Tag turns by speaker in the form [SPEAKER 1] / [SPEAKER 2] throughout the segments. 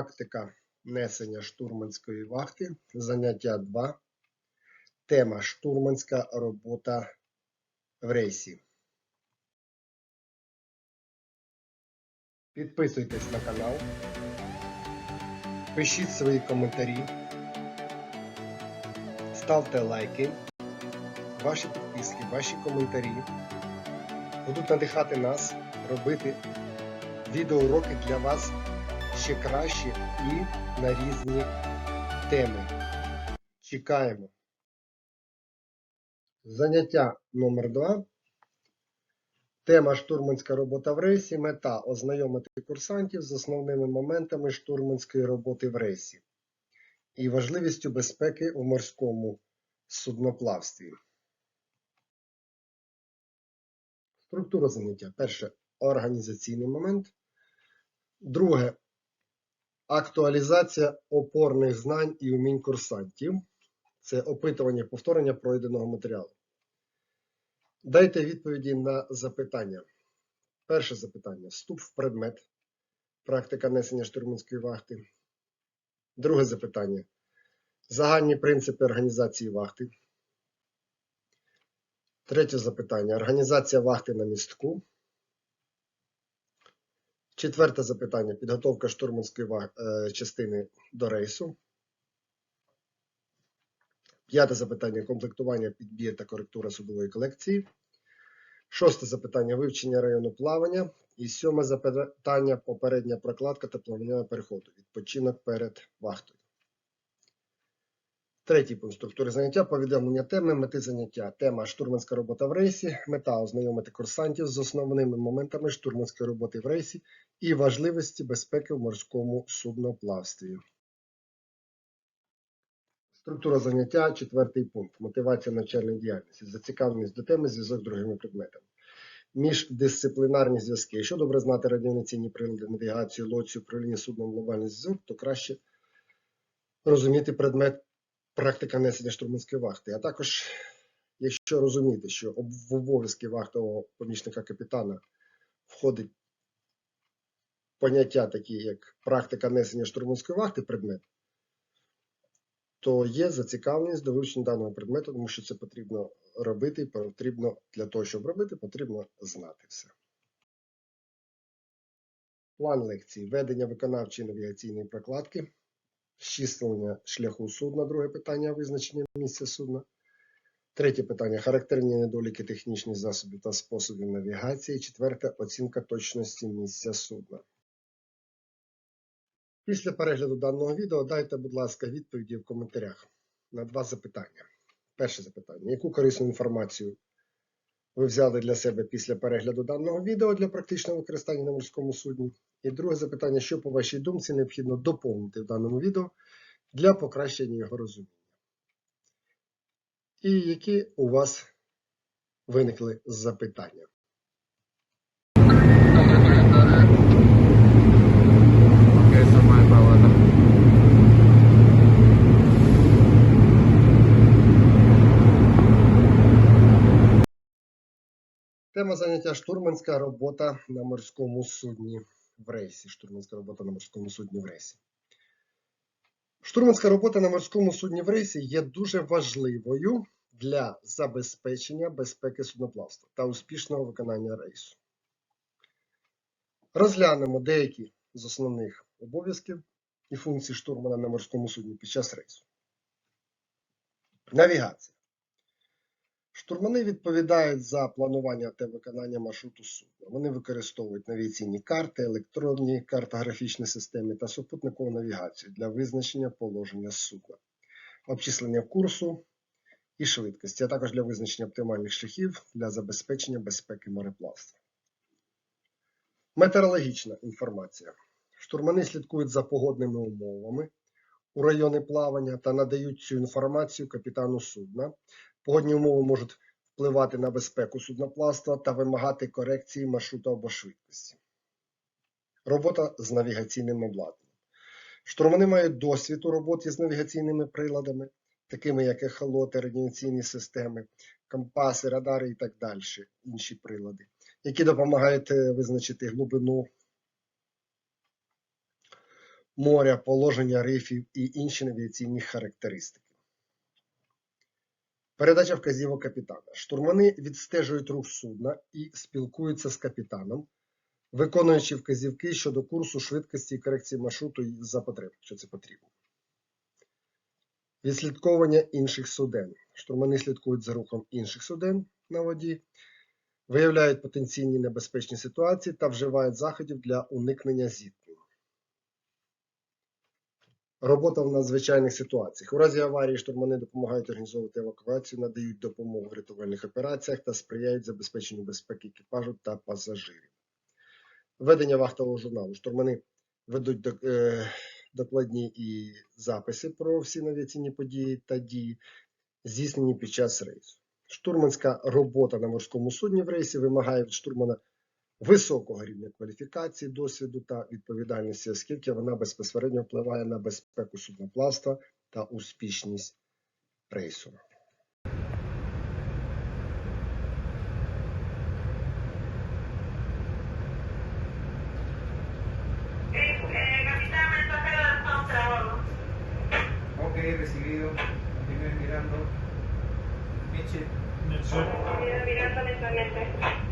[SPEAKER 1] Практика несення штурманської вахти. Заняття 2. Тема штурманська робота в рейсі. Підписуйтесь на канал. Пишіть свої коментарі. Ставте лайки. Ваші підписки, ваші коментарі будуть надихати нас робити відеоуроки для вас ще краще і на різні теми. Чекаємо. Заняття номер 2 Тема штурманська робота в рейсі. Мета ознайомити курсантів з основними моментами штурманської роботи в рейсі і важливістю безпеки у морському судноплавстві. Структура заняття. Перше організаційний момент. Друге актуалізація опорних знань і умінь курсантів. Це опитування повторення пройденого матеріалу. Дайте відповіді на запитання. Перше запитання. Вступ в предмет. Практика несення штурманської вахти. Друге запитання. Загальні принципи організації вахти. Третє запитання. Організація вахти на містку. Четверте запитання. Підготовка штурманської е, частини до рейсу. П'яте запитання. Комплектування, підбір та коректура судової колекції. Шосте запитання. Вивчення району плавання. І сьоме запитання. Попередня прокладка та плавання переходу. Відпочинок перед вахтою. Третій пункт структури заняття. Повідомлення теми, мети заняття. Тема штурманська робота в рейсі. Мета ознайомити курсантів з основними моментами штурманської роботи в рейсі і важливості безпеки в морському судноплавстві. Структура заняття, четвертий пункт. Мотивація навчальної діяльності. Зацікавленість до теми, зв'язок з другими предметами. Міждисциплінарні зв'язки. Якщо добре знати радіонаційні прилади, навігацію, лоцію, управління судном, глобальний зв'язок, то краще розуміти предмет практика несення штурманської вахти. А також, якщо розуміти, що в обов'язки вахтового помічника капітана входить поняття такі, як практика несення штурманської вахти, предмет, то є зацікавленість до вивчення даного предмету, тому що це потрібно робити, потрібно для того, щоб робити, потрібно знати все. План лекції. Ведення виконавчої навігаційної прокладки, щислення шляху судна, друге питання, визначення місця судна. Третє питання характерні недоліки технічних засобів та способів навігації. Четверте оцінка точності місця судна. Після перегляду даного відео дайте, будь ласка, відповіді в коментарях на два запитання. Перше запитання: яку корисну інформацію ви взяли для себе після перегляду даного відео для практичного використання на морському судні? І друге запитання: що, по вашій думці, необхідно доповнити в даному відео для покращення його розуміння? І які у вас виникли запитання? Тема заняття штурманська робота на морському судні в рейсі. Штурманська робота на морському судні в рейсі. Штурманська робота на морському судні в рейсі є дуже важливою для забезпечення безпеки судноплавства та успішного виконання рейсу. Розглянемо деякі з основних обов'язків і функцій штурмана на морському судні під час рейсу. Навігація. Штурмани відповідають за планування та виконання маршруту судна. Вони використовують навігаційні карти, електронні картографічні системи та супутникову навігацію для визначення положення судна, обчислення курсу і швидкості, а також для визначення оптимальних шляхів для забезпечення безпеки мореплавства. Метеорологічна інформація. Штурмани слідкують за погодними умовами у районі плавання та надають цю інформацію капітану судна. Погодні умови можуть впливати на безпеку судноплавства та вимагати корекції маршруту або швидкості. Робота з навігаційним обладнанням. Штурмани мають досвід у роботі з навігаційними приладами, такими як ехолоти, радіаційні системи, компаси, радари і так далі, інші прилади, які допомагають е, визначити глибину моря, положення рифів і інші навігаційні характеристики. Передача вказівок капітана. Штурмани відстежують рух судна і спілкуються з капітаном, виконуючи вказівки щодо курсу швидкості і корекції маршруту за потреби, якщо це потрібно. Відслідковування інших суден. Штурмани слідкують за рухом інших суден на воді, виявляють потенційні небезпечні ситуації та вживають заходів для уникнення зіткнень. Робота в надзвичайних ситуаціях. У разі аварії штурмани допомагають організовувати евакуацію, надають допомогу в рятувальних операціях та сприяють забезпеченню безпеки екіпажу та пасажирів. Ведення вахтового журналу. Штурмани ведуть е, докладні і записи про всі навіаційні події та дії, здійснені під час рейсу. Штурманська робота на морському судні в рейсі вимагає від штурмана високого рівня кваліфікації, досвіду та відповідальності, оскільки вона безпосередньо впливає на безпеку судноплавства та успішність рейсу.
[SPEAKER 2] Recibido. Continúe mirando. Mitchell.
[SPEAKER 3] Mira, mirando lentamente.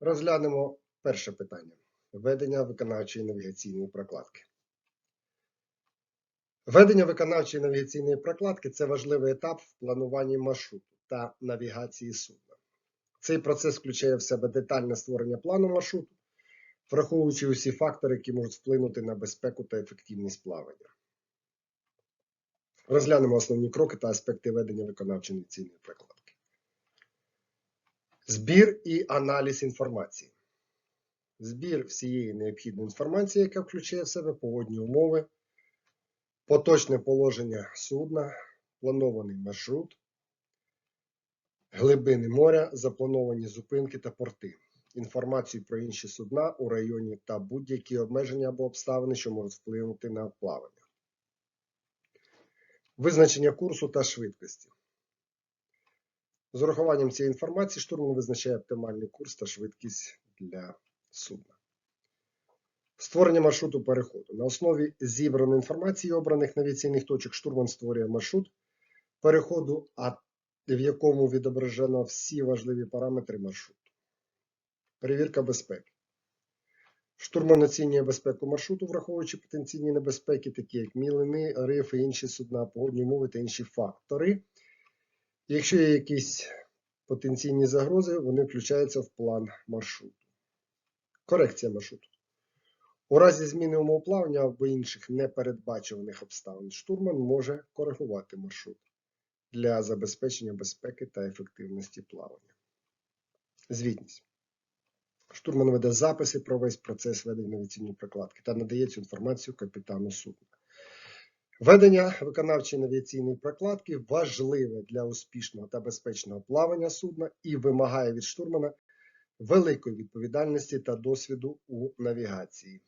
[SPEAKER 1] Розглянемо перше питання: ведення виконавчої навігаційної прокладки. Ведення виконавчої навігаційної прокладки це важливий етап в плануванні маршруту та навігації судна. Цей процес включає в себе детальне створення плану маршруту, враховуючи усі фактори, які можуть вплинути на безпеку та ефективність плавання. Розглянемо основні кроки та аспекти ведення виконавчої навігаційної прокладки. Збір і аналіз інформації. Збір всієї необхідної інформації, яка включає в себе погодні умови, поточне положення судна, планований маршрут, глибини моря, заплановані зупинки та порти, інформацію про інші судна у районі та будь-які обмеження або обставини, що можуть вплинути на плавання. Визначення курсу та швидкості. З урахуванням цієї інформації штурман визначає оптимальний курс та швидкість для судна. Створення маршруту переходу. На основі зібраної інформації обраних навігаційних точок штурман створює маршрут переходу, а в якому відображено всі важливі параметри маршруту. Перевірка безпеки. Штурман оцінює безпеку маршруту, враховуючи потенційні небезпеки, такі як мілини, рифи, інші судна, погодні умови та інші фактори. Якщо є якісь потенційні загрози, вони включаються в план маршруту. Корекція маршруту. У разі зміни умов плавання або інших непередбачуваних обставин штурман може коригувати маршрут для забезпечення безпеки та ефективності плавання. Звітність. Штурман веде записи про весь процес ведення навігаційної прокладки та надає цю інформацію капітану судна. Ведення виконавчої навігаційної прокладки важливе для успішного та безпечного плавання судна і вимагає від штурмана великої відповідальності та досвіду у навігації.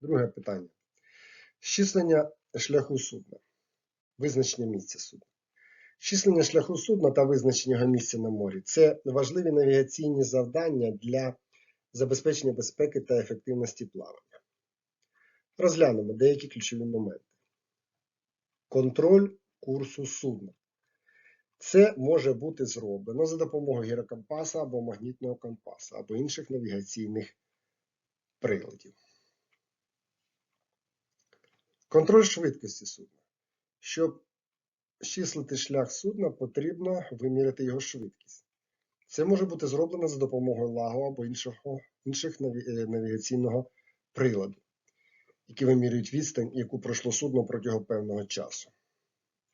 [SPEAKER 1] Друге питання. Щислення шляху судна. Визначення місця судна. Числення шляху судна та визначення його місця на морі це важливі навігаційні завдання для забезпечення безпеки та ефективності плавання. Розглянемо деякі ключові моменти. Контроль курсу судна. Це може бути зроблено за допомогою гірокомпаса або магнітного компаса, або інших навігаційних приладів. Контроль швидкості судна. Щоб Щислити шлях судна, потрібно виміряти його швидкість. Це може бути зроблено за допомогою лагу або іншого, інших е, навігаційного приладу, які вимірюють відстань, яку пройшло судно протягом певного часу.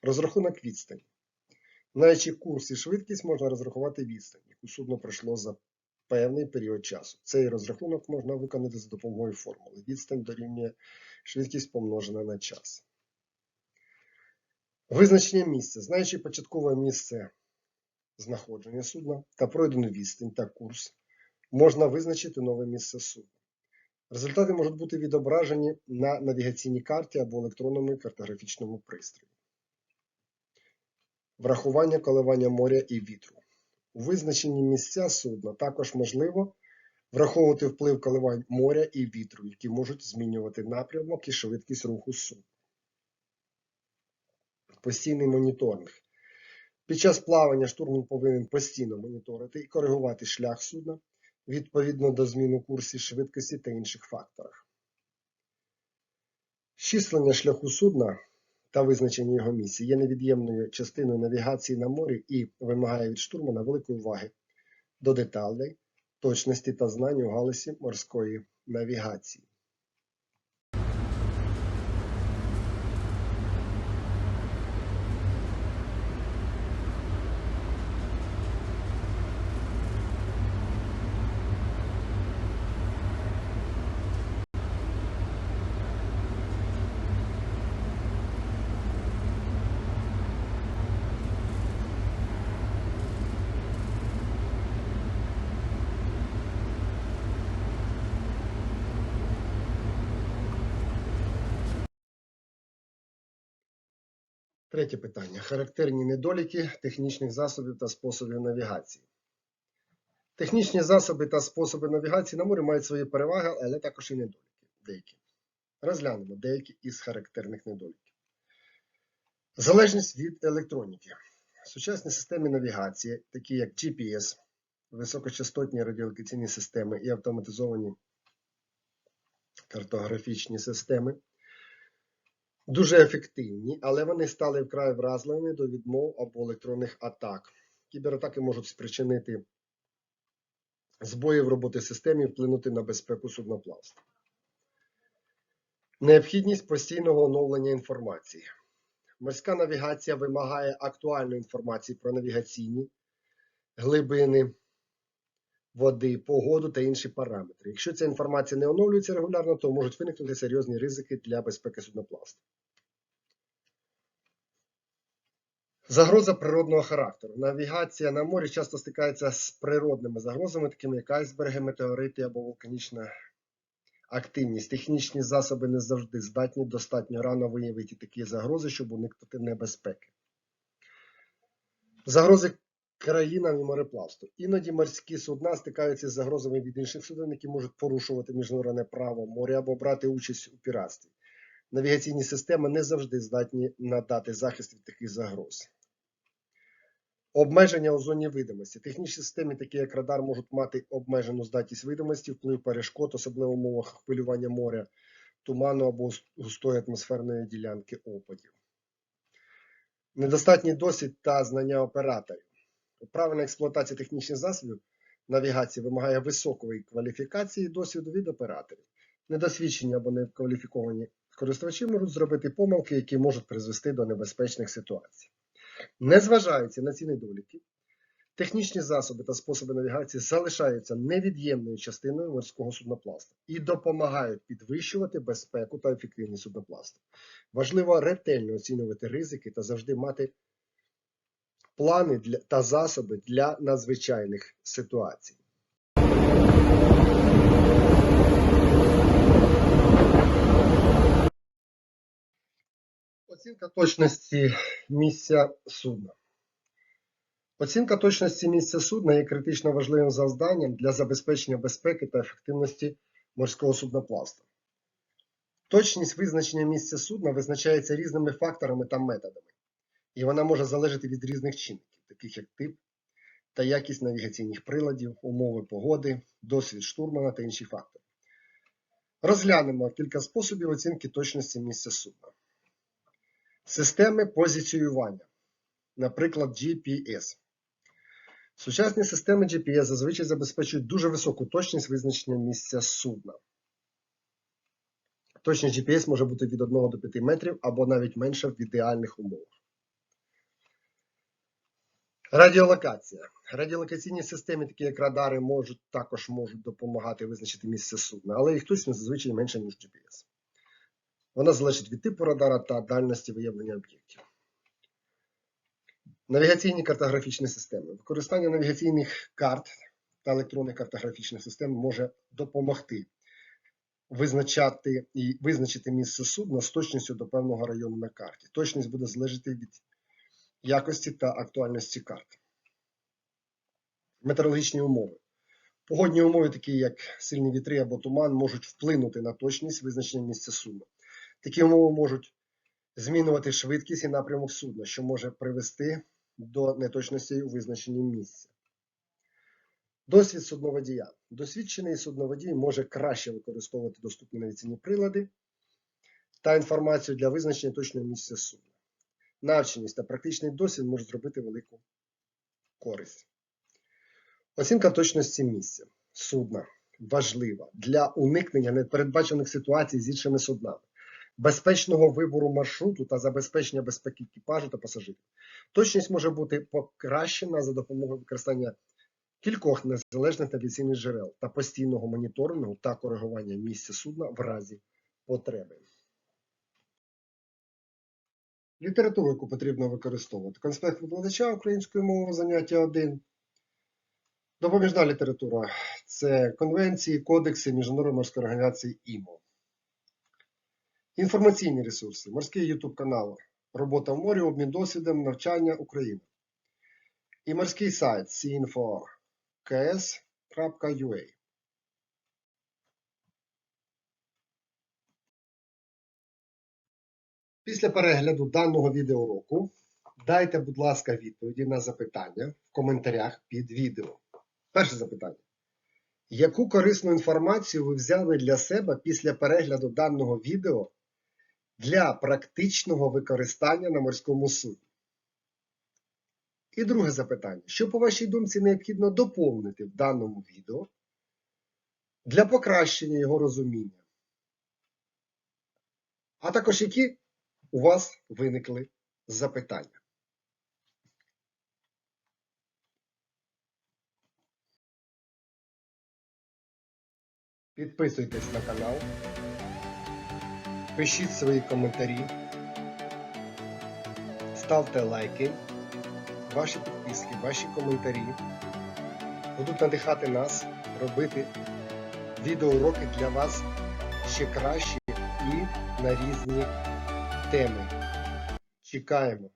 [SPEAKER 1] Розрахунок відстані. Знаючи курс і швидкість, можна розрахувати відстань, яку судно пройшло за певний період часу. Цей розрахунок можна виконати за допомогою формули. Відстань дорівнює швидкість помножена на час. Визначення місця. Знаючи початкове місце знаходження судна та пройдену відстань та курс, можна визначити нове місце судна. Результати можуть бути відображені на навігаційній карті або електронному картографічному пристрої. Врахування коливання моря і вітру. У визначенні місця судна також можливо враховувати вплив коливань моря і вітру, які можуть змінювати напрямок і швидкість руху судна. Постійний моніторинг. Під час плавання штурман повинен постійно моніторити і коригувати шлях судна відповідно до змін у курсі, швидкості та інших факторах. Щислення шляху судна та визначення його місії є невід'ємною частиною навігації на морі і вимагає від штурмана великої уваги до деталей, точності та знань у галузі морської навігації. Третє питання. Характерні недоліки технічних засобів та способів навігації. Технічні засоби та способи навігації на морі мають свої переваги, але також і недоліки. Деякі. Розглянемо деякі із характерних недоліків. Залежність від електроніки. Сучасні системи навігації, такі як GPS, високочастотні радіолокаційні системи і автоматизовані картографічні системи, дуже ефективні, але вони стали вкрай вразливими до відмов або електронних атак. Кібератаки можуть спричинити збої в роботі системи і вплинути на безпеку судноплавства. Необхідність постійного оновлення інформації. Морська навігація вимагає актуальної інформації про навігаційні глибини води, погоду та інші параметри. Якщо ця інформація не оновлюється регулярно, то можуть виникнути серйозні ризики для безпеки судноплавства. Загроза природного характеру. Навігація на морі часто стикається з природними загрозами, такими як айсберги, метеорити або вулканічна активність. Технічні засоби не завжди здатні достатньо рано виявити такі загрози, щоб уникнути небезпеки. Загрози країнам і мореплавству. Іноді морські судна стикаються з загрозами від інших суден, які можуть порушувати міжнародне право моря або брати участь у піратстві. Навігаційні системи не завжди здатні надати захист від таких загроз. Обмеження у зоні видимості. Технічні системи, такі як радар, можуть мати обмежену здатність видимості, вплив перешкод, особливо в умовах хвилювання моря, туману або густої атмосферної ділянки опадів. Недостатній досвід та знання операторів. Правильна експлуатація технічних засобів навігації вимагає високої кваліфікації і досвіду від операторів. Недосвідчені або некваліфіковані користувачі можуть зробити помилки, які можуть призвести до небезпечних ситуацій. Незважаючи на ці недоліки, технічні засоби та способи навігації залишаються невід'ємною частиною морського судноплавства і допомагають підвищувати безпеку та ефективність судноплавства. Важливо ретельно оцінювати ризики та завжди мати плани та засоби для надзвичайних ситуацій. Оцінка точності місця судна. Оцінка точності місця судна є критично важливим завданням для забезпечення безпеки та ефективності морського судноплавства. Точність визначення місця судна визначається різними факторами та методами, і вона може залежати від різних чинників, таких як тип та якість навігаційних приладів, умови погоди, досвід штурмана та інші фактори. Розглянемо кілька способів оцінки точності місця судна. Системи позиціювання, наприклад, GPS. Сучасні системи GPS зазвичай забезпечують дуже високу точність визначення місця судна. Точність GPS може бути від 1 до 5 метрів або навіть менше в ідеальних умовах. Радіолокація. Радіолокаційні системи, такі як радари, можуть, також можуть допомагати визначити місце судна, але їх точність зазвичай менше, ніж GPS. Вона залежить від типу радара та дальності виявлення об'єктів. Навігаційні картографічні системи. Використання навігаційних карт та електронних картографічних систем може допомогти визначати і визначити місце судна з точністю до певного району на карті. Точність буде залежати від якості та актуальності карт. Метеорологічні умови. Погодні умови, такі як сильні вітри або туман, можуть вплинути на точність визначення місця судна. Такі умови можуть змінювати швидкість і напрямок судна, що може привести до неточностей у визначенні місця. Досвід судноводія. Досвідчений судноводій може краще використовувати доступні навіційні прилади та інформацію для визначення точного місця судна. Навченість та практичний досвід можуть зробити велику користь. Оцінка точності місця судна важлива для уникнення непередбачених ситуацій з іншими суднами, безпечного вибору маршруту та забезпечення безпеки екіпажу та пасажирів. Точність може бути покращена за допомогою використання кількох незалежних навігаційних джерел та постійного моніторингу та коригування місця судна в разі потреби. Літературу, яку потрібно використовувати. Конспект викладача української мови заняття 1. Допоміжна література це конвенції, кодекси Міжнародної морської організації ІМО. Інформаційні ресурси, морський YouTube канал, робота в морі, обмін досвідом, навчання України. І морський сайт cinfo.ks.ua. Після перегляду даного відеоуроку дайте, будь ласка, відповіді на запитання в коментарях під відео. Перше запитання. Яку корисну інформацію ви взяли для себе після перегляду даного відео для практичного використання на морському судні? І друге запитання. Що, по вашій думці, необхідно доповнити в даному відео для покращення його розуміння? А також які у вас виникли запитання? Підписуйтесь на канал, пишіть свої коментарі, ставте лайки. Ваші підписки, ваші коментарі будуть надихати нас робити відеоуроки для вас ще кращі і на різні теми. Чекаємо!